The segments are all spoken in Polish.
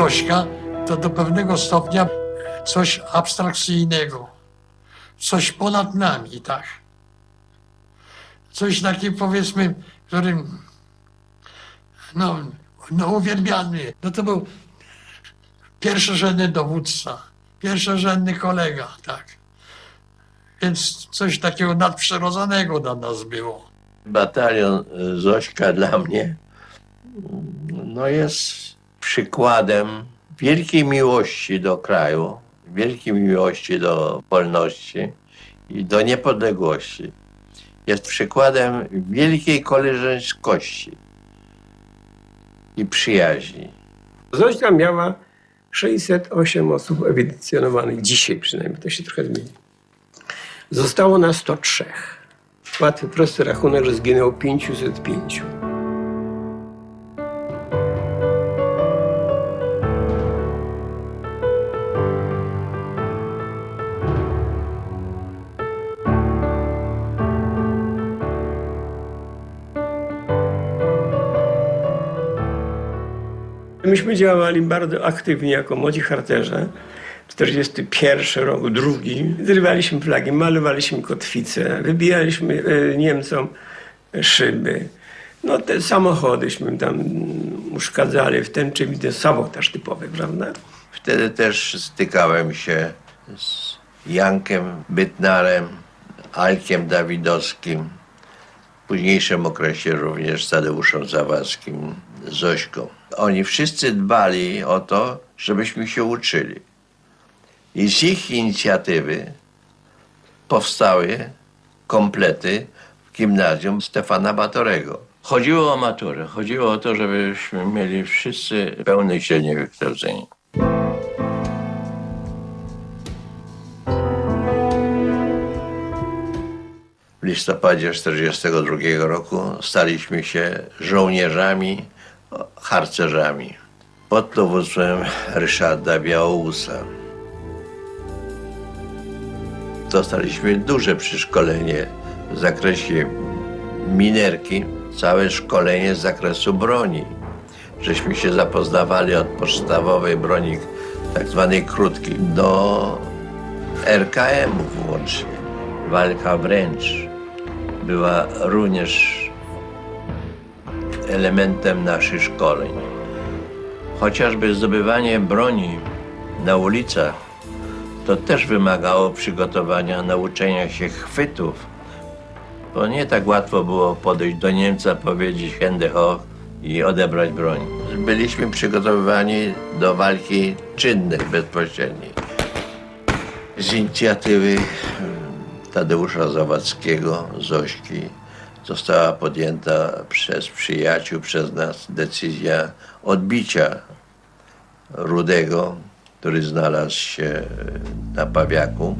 Zośka to do pewnego stopnia coś abstrakcyjnego, coś ponad nami, tak. Coś takiego powiedzmy, którym no, no uwielbiany. No to był pierwszorzędny dowódca, pierwszorzędny kolega, tak. Więc coś takiego nadprzyrodzonego dla nas było. Batalion y, Zośka dla mnie no jest przykładem wielkiej miłości do kraju, wielkiej miłości do wolności i do niepodległości. Jest przykładem wielkiej koleżeńskości i przyjaźni. Zośka miała 608 osób ewidencjonowanych, dzisiaj przynajmniej, to się trochę zmieni. Zostało na 103. Łatwy, prosty rachunek, że zginęło 505. Myśmy działali bardzo aktywnie jako młodzi harcerze. 41 rok, drugi. Zrywaliśmy flagi, malowaliśmy kotwice, wybijaliśmy e, Niemcom szyby. No te samochodyśmy tam uszkadzali w ten czym ten sabotaż typowy, prawda? Wtedy też stykałem się z Jankiem Bytnarem, Alkiem Dawidowskim, w późniejszym okresie również z Tadeuszem Zawadzkim, Zośką. Oni wszyscy dbali o to, żebyśmy się uczyli. I z ich inicjatywy powstały komplety w gimnazjum Stefana Batorego. Chodziło o maturę, chodziło o to, żebyśmy mieli wszyscy pełne i średnie wykształcenie. W listopadzie 1942 roku staliśmy się żołnierzami, harcerzami pod dowództwem Ryszarda Białołusa. Dostaliśmy duże przeszkolenie w zakresie minerki, całe szkolenie z zakresu broni. Żeśmy się zapoznawali od podstawowej broni, tak zwanej krótkiej, do RKM włącznie. Walka wręcz była również elementem naszych szkoleń. Chociażby zdobywanie broni na ulicach to też wymagało przygotowania, nauczenia się chwytów, bo nie tak łatwo było podejść do Niemca, powiedzieć Hände hoch i odebrać broń. Byliśmy przygotowywani do walki czynnej, bezpośredniej. Z inicjatywy Tadeusza Zawadzkiego, Zośki, została podjęta przez przyjaciół, przez nas decyzja odbicia Rudego, który znalazł się na Pawiaku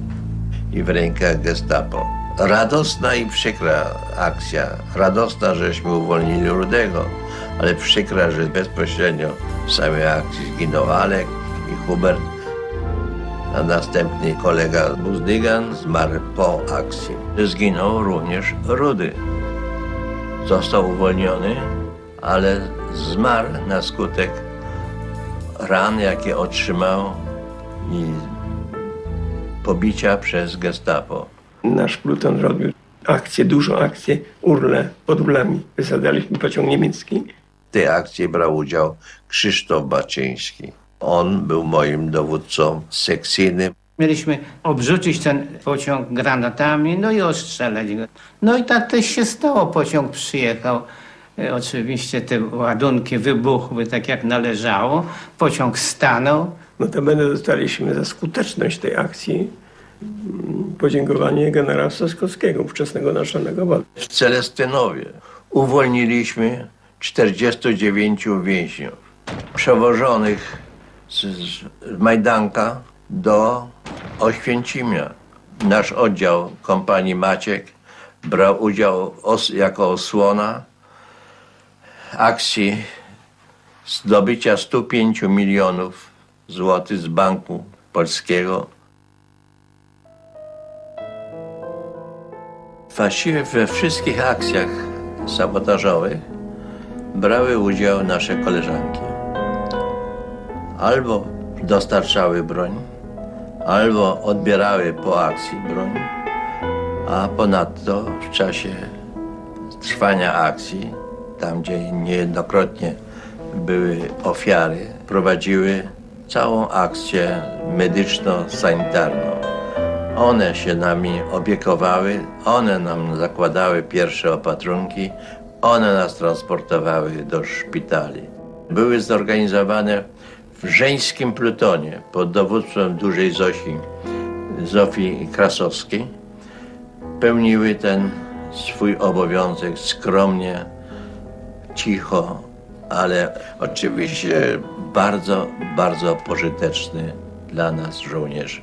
i w rękach gestapo. Radosna i przykra akcja. Radosna, żeśmy uwolnili Rudego, ale przykra, że bezpośrednio w samej akcji zginął Alek i Hubert, a następny kolega Buzdygan zmarł po akcji. Zginął również Rudy. Został uwolniony, ale zmarł na skutek ran, jakie otrzymał i pobicia przez gestapo. Nasz pluton robił akcję, dużą akcję, urlę pod Urlami. Wysadzaliśmy pociąg niemiecki. W tej akcji brał udział Krzysztof Baczyński. On był moim dowódcą sekcyjnym. Mieliśmy obrzucić ten pociąg granatami, no i ostrzelać go. No i tak też się stało. Pociąg przyjechał. E, Oczywiście te ładunki wybuchły tak jak należało. Pociąg stanął. Notabene dostaliśmy za skuteczność tej akcji mm, podziękowanie generała Soskowskiego, ówczesnego naczelnego wodza. W Celestynowie uwolniliśmy 49 więźniów przewożonych z Majdanka do Oświęcimia. Nasz oddział kompanii Maciek brał udział os, jako osłona akcji zdobycia 105 milionów złotych z Banku Polskiego Właściwie we wszystkich akcjach sabotażowych brały udział nasze koleżanki. albo dostarczały broń, albo odbierały po akcji broń, a ponadto w czasie trwania akcji, tam gdzie niejednokrotnie były ofiary, prowadziły całą akcję medyczno-sanitarną. One się nami opiekowały, one nam zakładały pierwsze opatrunki, one nas transportowały do szpitali. Były zorganizowane w żeńskim plutonie pod dowództwem dużej Zosi, Zofii Krasowskiej. Pełniły ten swój obowiązek skromnie, cicho, ale oczywiście bardzo, bardzo pożyteczny dla nas żołnierzy.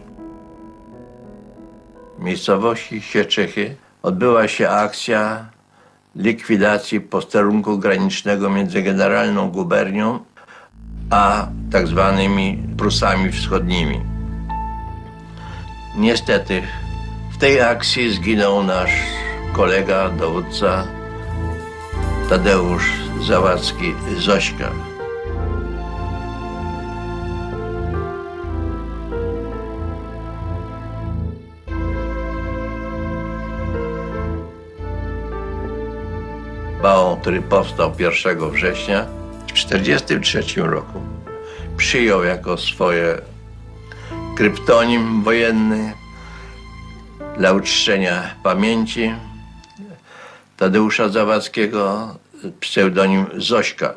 W miejscowości Sieczychy odbyła się akcja likwidacji posterunku granicznego między Generalną Gubernią a tak zwanymi Prusami Wschodnimi. Niestety w tej akcji zginął nasz kolega, dowódca Tadeusz Zawadzki Zośka. Bałon, który powstał 1 września 1943 roku, przyjął jako swoje kryptonim wojenny dla uczczenia pamięci Tadeusza Zawadzkiego pseudonim Zośka.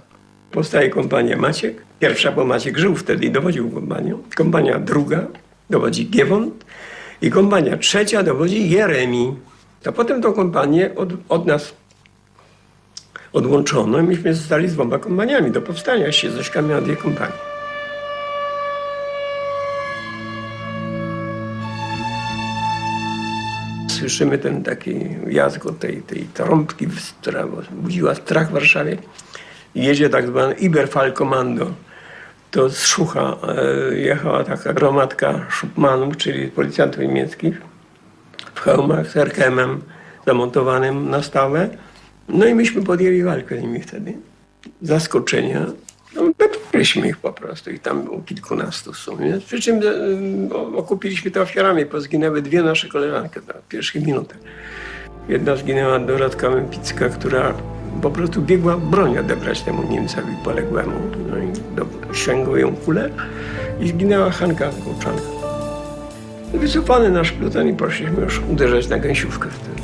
Powstaje kompania Maciek. Pierwsza, bo Maciek żył wtedy i dowodził kompanią. Kompania druga dowodzi Giewont. I kompania trzecia dowodzi Jeremi. A potem tą kompanię od, od nas odłączono i myśmy zostali z dwoma kompaniami. Do powstania się Zośka miała dwie kompanie. Słyszymy ten taki jazgot tej, tej trąbki, która budziła strach w Warszawie. Jedzie tak zwane Iberfallkommando. To z Szucha e, jechała taka gromadka Schupmanów, czyli policjantów niemieckich w hełmach z RKM-em zamontowanym na stałe. No i myśmy podjęli walkę z nimi wtedy. Zaskoczenia. No, Bepiliśmy ich po prostu i tam było kilkunastu w sumie. Przy czym e, okupiliśmy te ofiarami, bo zginęły dwie nasze koleżanki na pierwszych minutach. Jedna zginęła Dorotka Mępicka, która po prostu biegła broń odebrać temu Niemcowi poległemu. No i do, ją kulę i zginęła Hanka Kołczanka. Wycofany nasz pluton i poszliśmy już uderzać na gęsiówkę wtedy.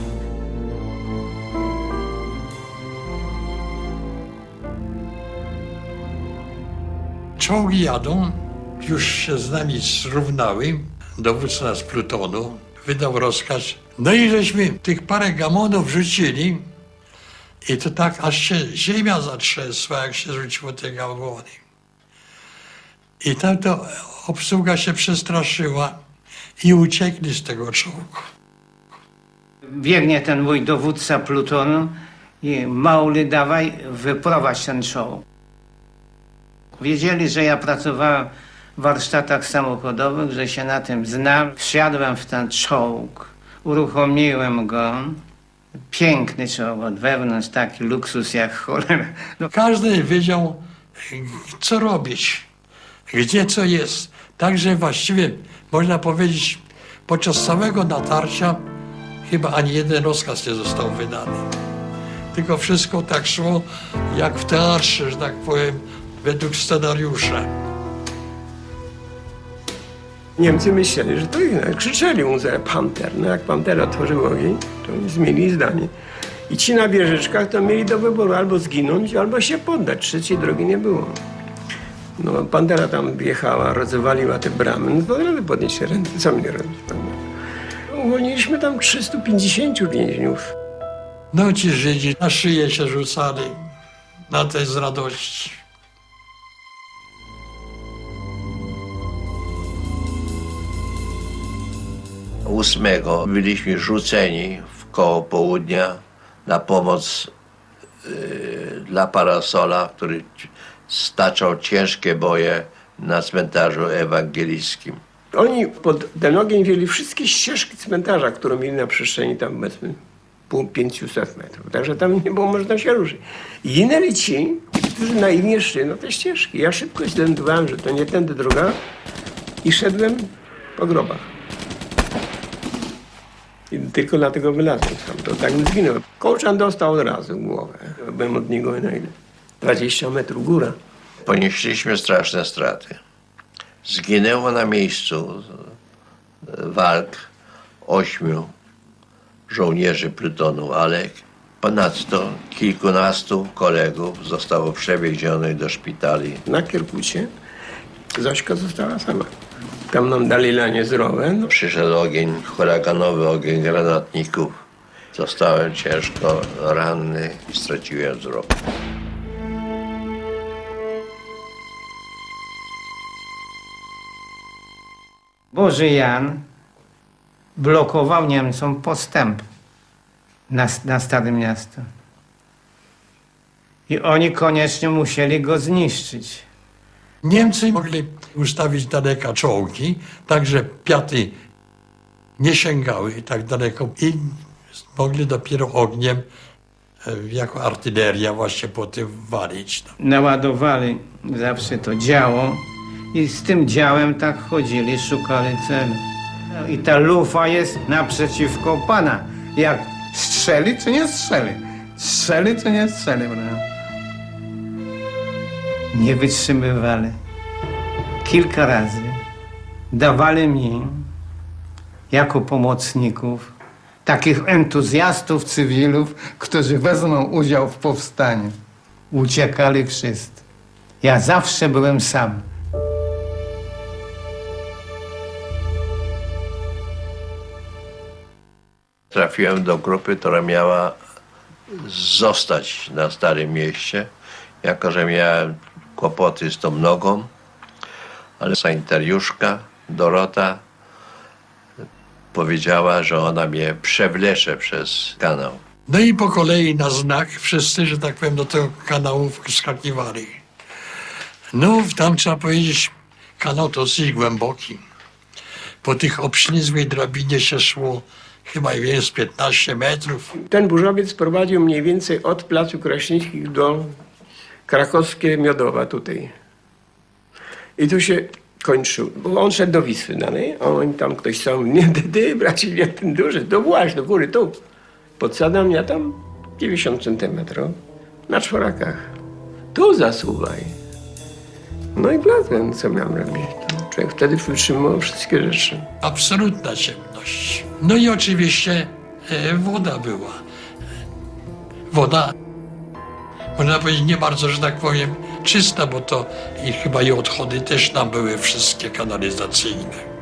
Czołgi jadą, już się z nami zrównały. Dowódca z plutonu wydał rozkaz. No i żeśmy tych parę gamonów rzucili i to tak aż się ziemia zatrzęsła, jak się rzuciło te gamony. I tam to obsługa się przestraszyła i uciekli z tego czołgu. Biegnie ten mój dowódca plutonu i Mauli dawaj, wyprowadź ten czołg. Wiedzieli, że ja pracowałem w warsztatach samochodowych, że się na tym znam. Wsiadłem w ten czołg, uruchomiłem go. Piękny czołg od wewnątrz, taki luksus jak cholera. No, Każdy wiedział, co robić, gdzie co jest. Także właściwie można powiedzieć, podczas całego natarcia chyba ani jeden rozkaz nie został wydany. Tylko wszystko tak szło jak w teatrze, że tak powiem, według scenariusza. Niemcy myśleli, że to ich krzyczeli Unser Panter. No jak Pantera otworzył ogień, to oni zmienili zdanie. I ci na wieżyczkach to mieli do wyboru albo zginąć, albo się poddać. Trzeciej drogi nie było. No, Pantera tam wjechała, rozwaliła te bramy. No to rady podnieść ręce, co mnie robić, prawda? Uwolniliśmy tam 350 więźniów. No ci Żydzi na szyję się rzucali na tej z radości. Ósmego byliśmy rzuceni w koło południa na pomoc y, dla Parasola, który staczał ciężkie boje na cmentarzu ewangelickim. Oni pod ten ogień wzięli wszystkie ścieżki cmentarza, które mieli na przestrzeni tam obecnym pół 500 metrów. Także tam nie było można się ruszyć. I ginęli ci, którzy naiwnie szli na te ścieżki. Ja szybko zdecydowałem, że to nie tędy droga i szedłem po grobach. I tylko dlatego wylazłem tam. To tak bym zginął. Kołczan dostał od razu głowę. Byłem od niego na ile? 20 metrów góra. Ponieśliśmy straszne straty. Zginęło na miejscu e, walk ośmiu żołnierzy plutonu Alek. Ponadto kilkunastu kolegów zostało przewiezionych do szpitali. Na Kierkucie Zośka została sama. Tam nam dali lanie zdrowe. No, Przyszedł ogień, huraganowy ogień granatników. Zostałem ciężko ranny i straciłem wzrok. Boży Jan blokował Niemcom postęp na, na Stare Miasto. I oni koniecznie musieli go zniszczyć. Niemcy mogli ustawić daleka czołgi, tak że piaty nie sięgały tak daleko i mogli dopiero ogniem e, jako artyleria właśnie po tym walić. No. Naładowali zawsze to działo i z tym działem tak chodzili, szukali celu. No I ta lufa jest naprzeciwko Pana. Jak strzeli, czy nie strzeli? Strzeli, czy nie strzeli, prawda? Nie wytrzymywali. Kilka razy dawali mi jako pomocników takich entuzjastów cywilów, którzy wezmą udział w powstaniu. Uciekali wszyscy. Ja zawsze byłem sam. Trafiłem do grupy, która miała zostać na Starym Mieście, jako że miałem kłopoty z tą nogą, ale sanitariuszka Dorota powiedziała, że ona mnie przewlecze przez kanał. no i po kolei na znak wszyscy, że tak powiem, do tego kanału wskakiwali. No, tam trzeba powiedzieć, kanał dosyć głęboki. Po tych obślizłej drabinie się szło chyba wiem, z 15 metrów. ten burzowiec prowadził mniej więcej od Placu Kraśnickich do krakowskie Miodowa tutaj. I tu się kończył, bo on szedł do Wisły danej, a oni tam ktoś sam, nie, ty, ty bracie, nie ten duży, to właź do góry, tu. Podsadam ja tam 90 centymetrów na czworakach. Tu zasuwaj. No i wlazłem, co miałem robić. To Człowiek wtedy wytrzymał wszystkie rzeczy. Absolutna ciemność. No i oczywiście e, woda była. Woda, można powiedzieć, nie bardzo, że tak powiem, czysta, bo to i chyba i odchody też tam były wszystkie kanalizacyjne.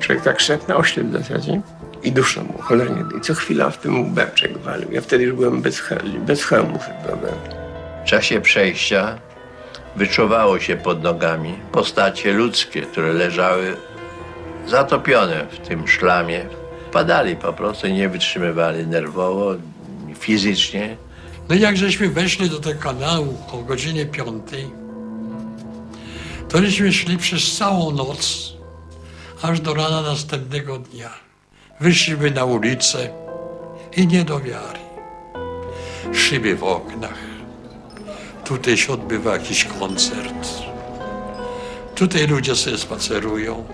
Człowiek tak szedł na oślep w zasadzie i duszą mu, cholernie. I co chwila w tym łbeczek walił. Ja wtedy już byłem bez, hel- bez hełmu chyba byłem. W czasie przejścia wyczuwało się pod nogami postacie ludzkie, które leżały zatopione w tym szlamie. Padali po prostu, nie wytrzymywali nerwowo, fizycznie. No i jak żeśmy weszli do tego kanału o godzinie piątej, to żeśmy szli przez całą noc, aż do rana następnego dnia. Wyszliśmy na ulicę i nie do wiary. Szyby w oknach. Tutaj się odbywa jakiś koncert. Tutaj ludzie sobie spacerują.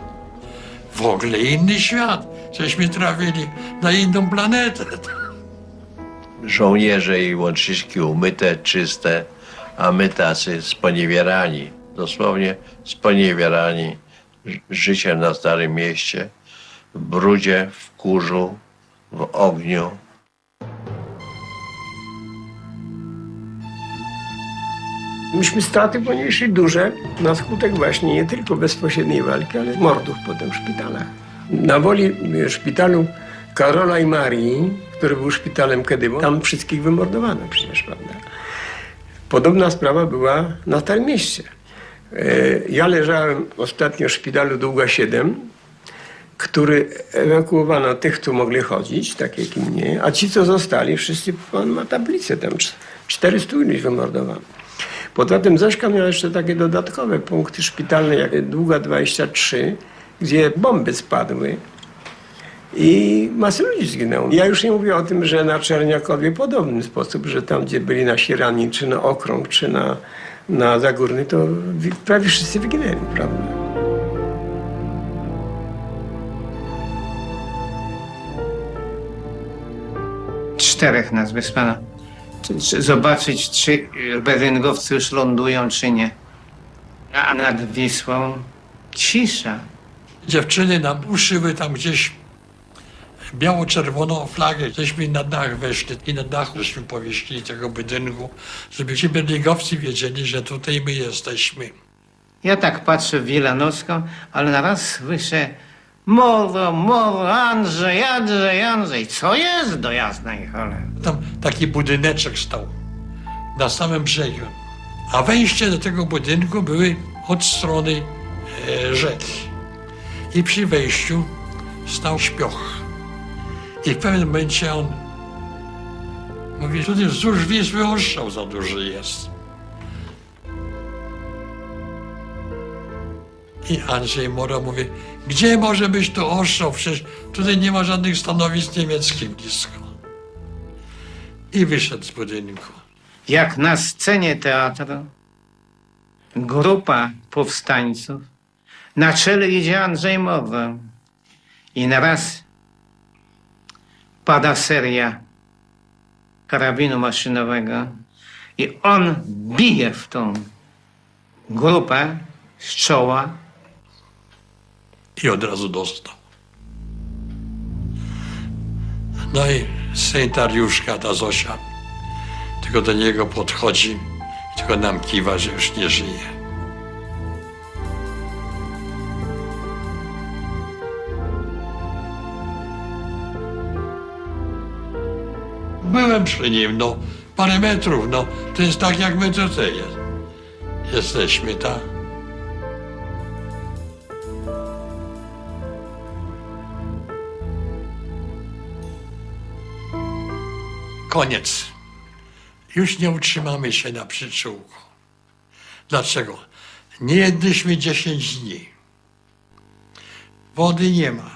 W ogóle inny świat. Żeśmy trafili na inną planetę. Żołnierze i łączyszki umyte, czyste, a my tacy sponiewierani, dosłownie sponiewierani ży- życiem na Starym Mieście, w brudzie, w kurzu, w ogniu. Myśmy straty ponieśli duże na skutek właśnie nie tylko bezpośredniej walki, ale mordów potem w szpitalach. Na woli e, szpitalu Karola i Marii, który był szpitalem kiedy tam wszystkich wymordowano przecież, prawda? Podobna sprawa była na Starym Mieście. E, Ja leżałem ostatnio w szpitalu Długa 7, który ewakuowano tych, co mogli chodzić, tak jak i mnie, a ci, co zostali, wszyscy, pan ma tablicę tam, cz- 400 iluś wymordowano. Poza tym Zośka miała jeszcze takie dodatkowe punkty szpitalne, jak Długa 23, gdzie bomby spadły I masę ludzi zginęło. Ja już nie mówię o tym, że na Czerniakowie w podobny sposób, że tam, gdzie byli nasi ranni, czy na Okrąg, czy na, na Zagórny, to wi- prawie wszyscy wyginęli, prawda? Czterech nas, bez pana. Czy, czy zobaczyć, czy beryngowcy już lądują, czy nie. A nad Wisłą cisza. Dziewczyny nam uszyły tam gdzieś biało-czerwoną flagę. Żeśmy na dach weszli i na dachu żeśmy powiesili tego budynku, żeby ci berligowcy wiedzieli, że tutaj my jesteśmy. Ja tak patrzę w Wilanowską, ale na raz słyszę Moro, Moro, Andrzej, Andrzej, Andrzej. Co jest do jasnej cholery? Tam taki budyneczek stał na samym brzegu. A wejście do tego budynku były od strony e, rzeki. I przy wejściu stał śpioch. I w pewnym momencie on mówi, tutaj wzdłuż Wisły ostrzał za duży jest. I Andrzej Moro mówi, gdzie może być to ostrzał? Przecież tutaj nie ma żadnych stanowisk niemieckich blisko. I wyszedł z budynku. Jak na scenie teatru grupa powstańców, na czele idzie Andrzej Mowa i na raz pada seria karabinu maszynowego i on bije w tą grupę z czoła I od razu dostał. No i sanitariuszka, ta Zosia, tylko do niego podchodzi, tylko nam kiwa, że już nie żyje. Byłem przy nim, no, parę metrów, no, to jest tak, jak my tutaj jest. jesteśmy, tak? Koniec. Już nie utrzymamy się na przyczółku. Dlaczego? Nie jedliśmy 10 dni. Wody nie ma.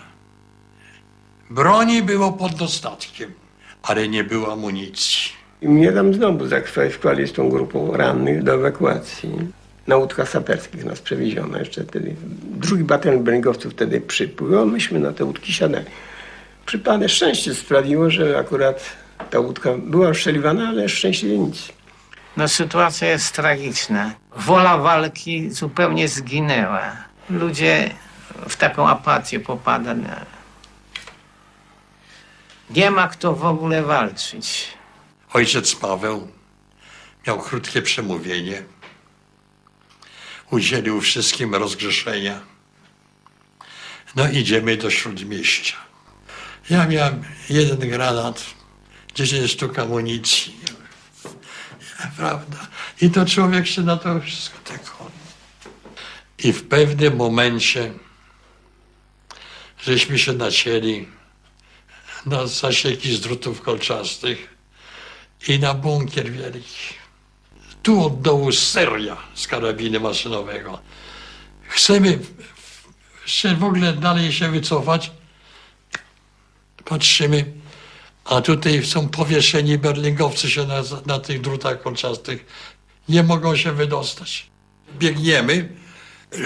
Broni było pod dostatkiem, ale nie było amunicji. I mnie tam znowu zakwalifikowali z tą grupą rannych do ewakuacji. Na łódkach saperskich nas przewieziono jeszcze wtedy. Drugi batalion bręgowców wtedy przypływał, myśmy na te łódki siadali. Przypadek szczęście sprawiło, że akurat ta łódka była oszczeliwana, ale szczęśliwie nic. No sytuacja jest tragiczna. Wola walki zupełnie zginęła. Ludzie w taką apatię popada. Nie ma kto w ogóle walczyć. Ojciec Paweł miał krótkie przemówienie. Udzielił wszystkim rozgrzeszenia. No idziemy do Śródmieścia. Ja miałem jeden granat, 10 sztuk amunicji. Prawda? I to człowiek się na to wszystko tak I w pewnym momencie żeśmy się nacięli na zasieki z drutów kolczastych i na bunkier wielki. Tu od dołu seria z karabinu maszynowego. Chcemy się w ogóle dalej się wycofać. Patrzymy, a tutaj są powieszeni berlingowcy się na, na tych drutach kolczastych. Nie mogą się wydostać. Biegniemy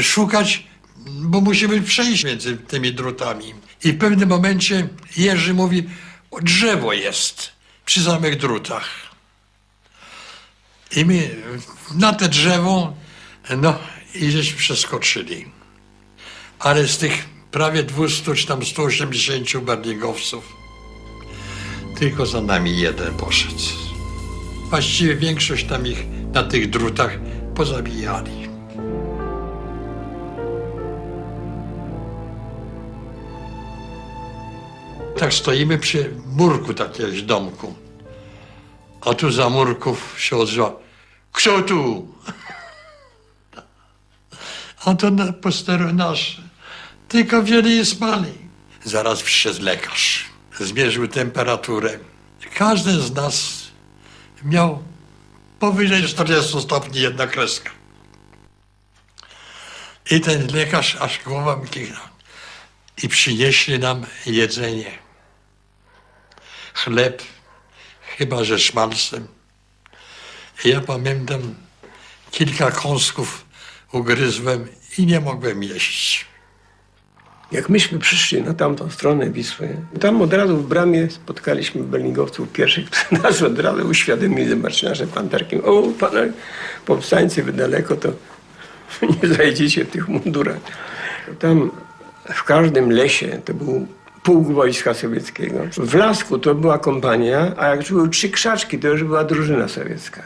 szukać, bo musimy przejść między tymi drutami. I w pewnym momencie Jerzy mówi, drzewo jest przy samych drutach. I my na te drzewo, no i żeśmy przeskoczyli. Ale z tych prawie 200 czy tam 180 berlingowców, tylko za nami jeden poszedł. Właściwie większość tam ich na tych drutach pozabijali. Tak stoimy przy murku takiegoś domku. A tu za murków się odzywa. Kto tu? A to na posteru nasze. Tylko wzięli i spali. Zaraz przyszedł lekarz. Zmierzył temperaturę. Każdy z nas miał powyżej 40 stopni jedna kreska. I ten lekarz aż głowa mi kichnął. i przynieśli nam jedzenie. Chleb, chyba że szmalcem. Ja pamiętam, kilka kąsków ugryzłem i nie mogłem jeść. Jak myśmy przyszli na tamtą stronę Wisły, tam od razu w bramie spotkaliśmy belingowców pierwszych, którzy nas od razu uświadomili, zobaczcie nasze panterki. O, pana powstańcy, wy daleko, to nie zajdziecie w tych mundurach. Tam w każdym lesie to był pułk wojska sowieckiego. W Lasku to była kompania, a jak były trzy krzaczki, to już była drużyna sowiecka.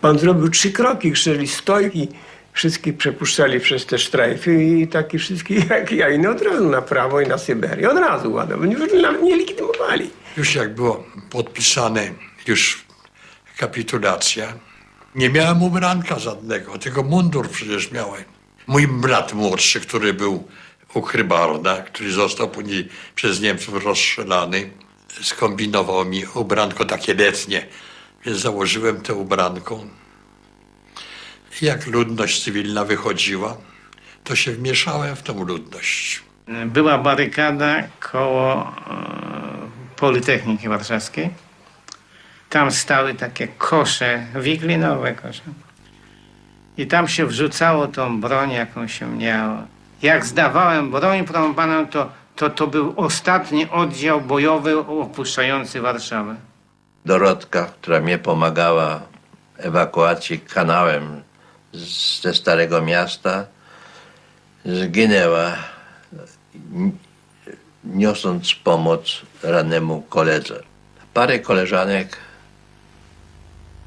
Pan zrobił trzy kroki, krzyczeli stojki, wszystkich przepuszczali przez te sztrajfy i taki wszystkich jak ja, i no od razu na prawo i na Syberię, od razu ładowali, nawet nie legitymowali. Już jak było podpisane już kapitulacja, nie miałem ubranka żadnego, tylko mundur przecież miałem. Mój brat młodszy, który był u Chrybarda, który został później przez Niemców rozstrzelany, skombinował mi ubranko takie letnie, więc założyłem to ubranko. I Jak ludność cywilna wychodziła, to się wmieszałem w tą ludność. Była barykada koło e, Politechniki Warszawskiej. Tam stały takie kosze, wiklinowe kosze. I tam się wrzucało tą broń, jaką się miało. Jak zdawałem broń porąbaną, to, to to był ostatni oddział bojowy opuszczający Warszawę. Dorotka, która mnie pomagała w ewakuacji kanałem z- ze Starego Miasta, zginęła niosąc pomoc rannemu koledze. Parę koleżanek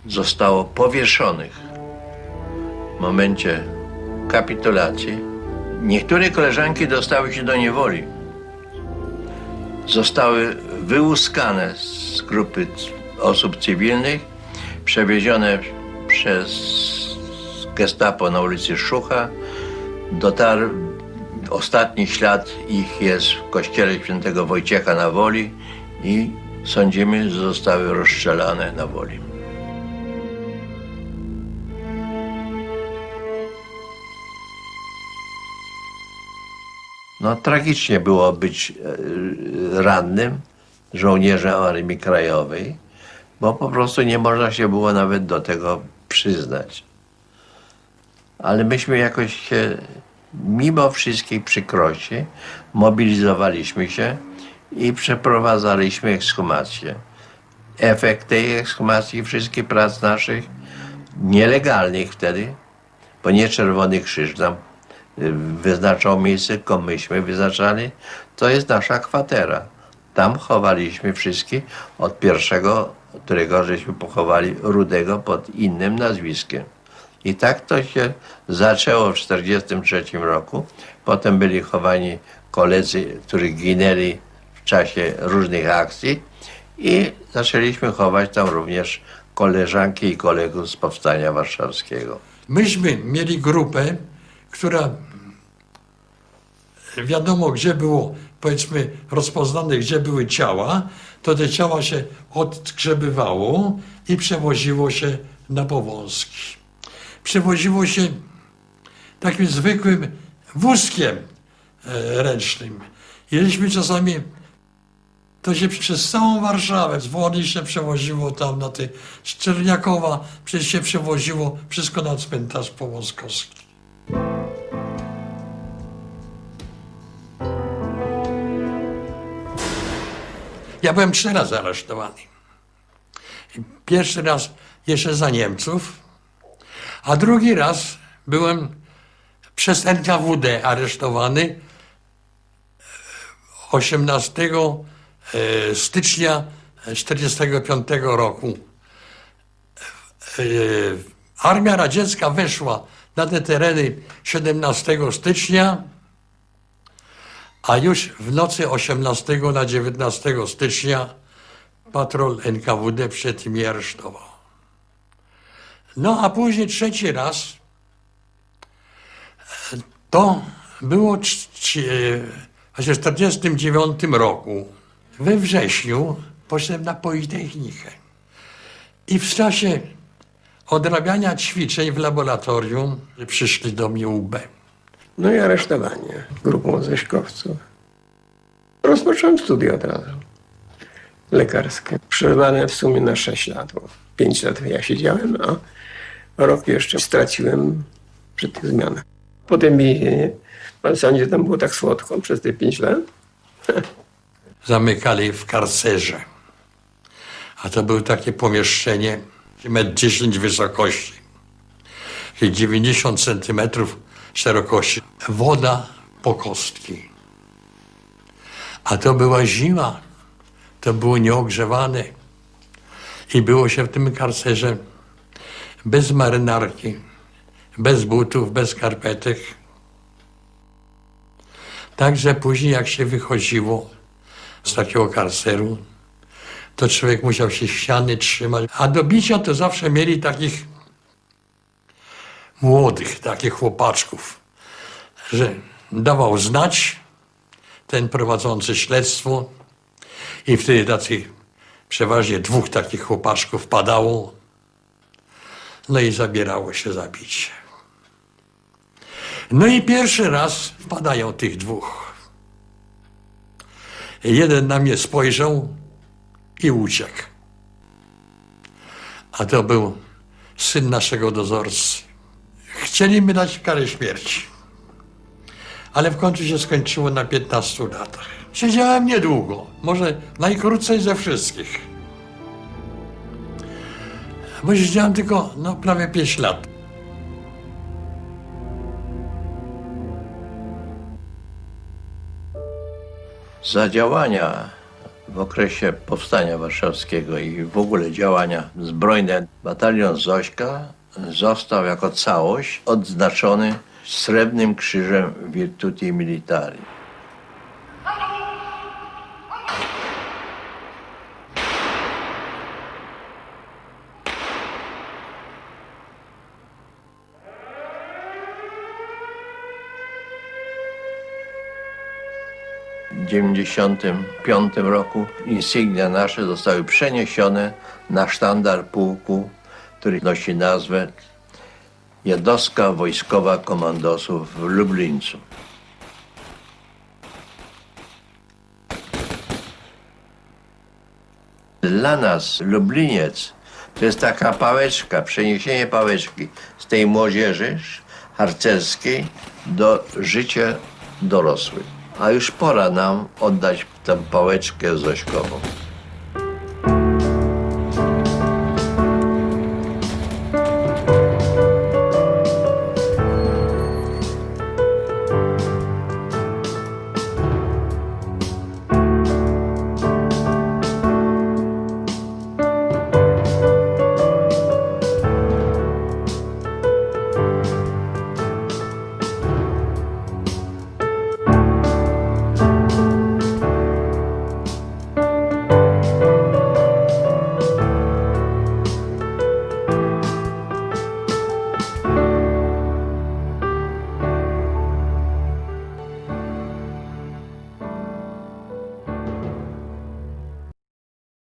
zostało powieszonych w momencie kapitulacji. Niektóre koleżanki dostały się do niewoli zostały wyłuskane z grupy osób cywilnych, przewiezione przez gestapo na ulicy Szucha. Dotarł ostatni ślad ich jest w kościele świętego Wojciecha na Woli i sądzimy, że zostały rozstrzelane na Woli. No tragicznie było być e, rannym żołnierzem Armii Krajowej, bo po prostu nie można się było nawet do tego przyznać. Ale myśmy jakoś się, mimo wszystkich przykrości, mobilizowaliśmy się i przeprowadzaliśmy ekshumację. Efekt tej ekshumacji wszystkich prac naszych, nielegalnych wtedy, bo nie Czerwony Krzyż nam wyznaczał miejsce, tylko myśmy wyznaczali, to jest nasza kwatera. Tam chowaliśmy wszystkich od pierwszego, którego żeśmy pochowali Rudego pod innym nazwiskiem. I tak to się zaczęło w 1943 roku. Potem byli chowani koledzy, którzy ginęli w czasie różnych akcji i zaczęliśmy chować tam również koleżanki i kolegów z Powstania Warszawskiego. Myśmy mieli grupę, która wiadomo, gdzie było, powiedzmy, rozpoznane, gdzie były ciała, to te ciała się odgrzebywało i przewoziło się na powązki. Przewoziło się takim zwykłym wózkiem e, ręcznym. Jeśliśmy czasami, to się przez całą Warszawę z Woli się przewoziło tam na ty, z Czerniakowa przecież się przewoziło wszystko na cmentarz powązkowski. Ja byłem trzy razy aresztowany. Pierwszy raz jeszcze za Niemców, a drugi raz byłem przez NKWD aresztowany 18 e, stycznia 1945 roku. E, Armia radziecka weszła na te tereny 17 stycznia, a już w nocy 18 na 19 stycznia patrol NKWD przed nimi aresztował. No a później trzeci raz to było e, w 1949 roku. We wrześniu poszedłem na Politechnikę. I w czasie odrabiania ćwiczeń w laboratorium przyszli do mnie UB. No i aresztowanie grupą ześkowców. rozpocząłem studia od razu. Lekarskie. Przerwane w sumie na 6 lat, bo 5 lat ja siedziałem, a rok jeszcze straciłem przy tych zmianach. Potem więzienie. Pan sądzi, że tam było tak słodko przez te 5 lat? Zamykali w karcerze. A to było takie pomieszczenie, metr 10 wysokości i 90 centymetrów szerokości. Woda po kostki. A to była zima. To było nieogrzewane. I było się w tym karcerze bez marynarki, bez butów, bez skarpetek. Także później, jak się wychodziło z takiego karceru, to człowiek musiał się ściany trzymać. A do bicia to zawsze mieli takich młodych, takich chłopaczków, że dawał znać ten prowadzący śledztwo i wtedy tacy przeważnie dwóch takich chłopaczków padało, no i zabierało się za bicie. No i pierwszy raz wpadają tych dwóch. Jeden na mnie spojrzał i uciekł. A to był syn naszego dozorcy. Chcieli mi dać karę śmierci. Ale w końcu się skończyło na 15 latach. Siedziałem niedługo, może najkrócej ze wszystkich. Bo siedziałem tylko no, prawie 5 lat. Za działania w okresie Powstania Warszawskiego i w ogóle działania zbrojne batalion Zośka został jako całość odznaczony Srebrnym Krzyżem Virtuti Militari. 1995 roku insygnia nasze zostały przeniesione na sztandar pułku, który nosi nazwę Jednostka Wojskowa Komandosów w Lublińcu. Dla nas Lubliniec to jest taka pałeczka, przeniesienie pałeczki z tej młodzieży harcerskiej do życia dorosłych. A już pora nam oddać tę pałeczkę zośkową.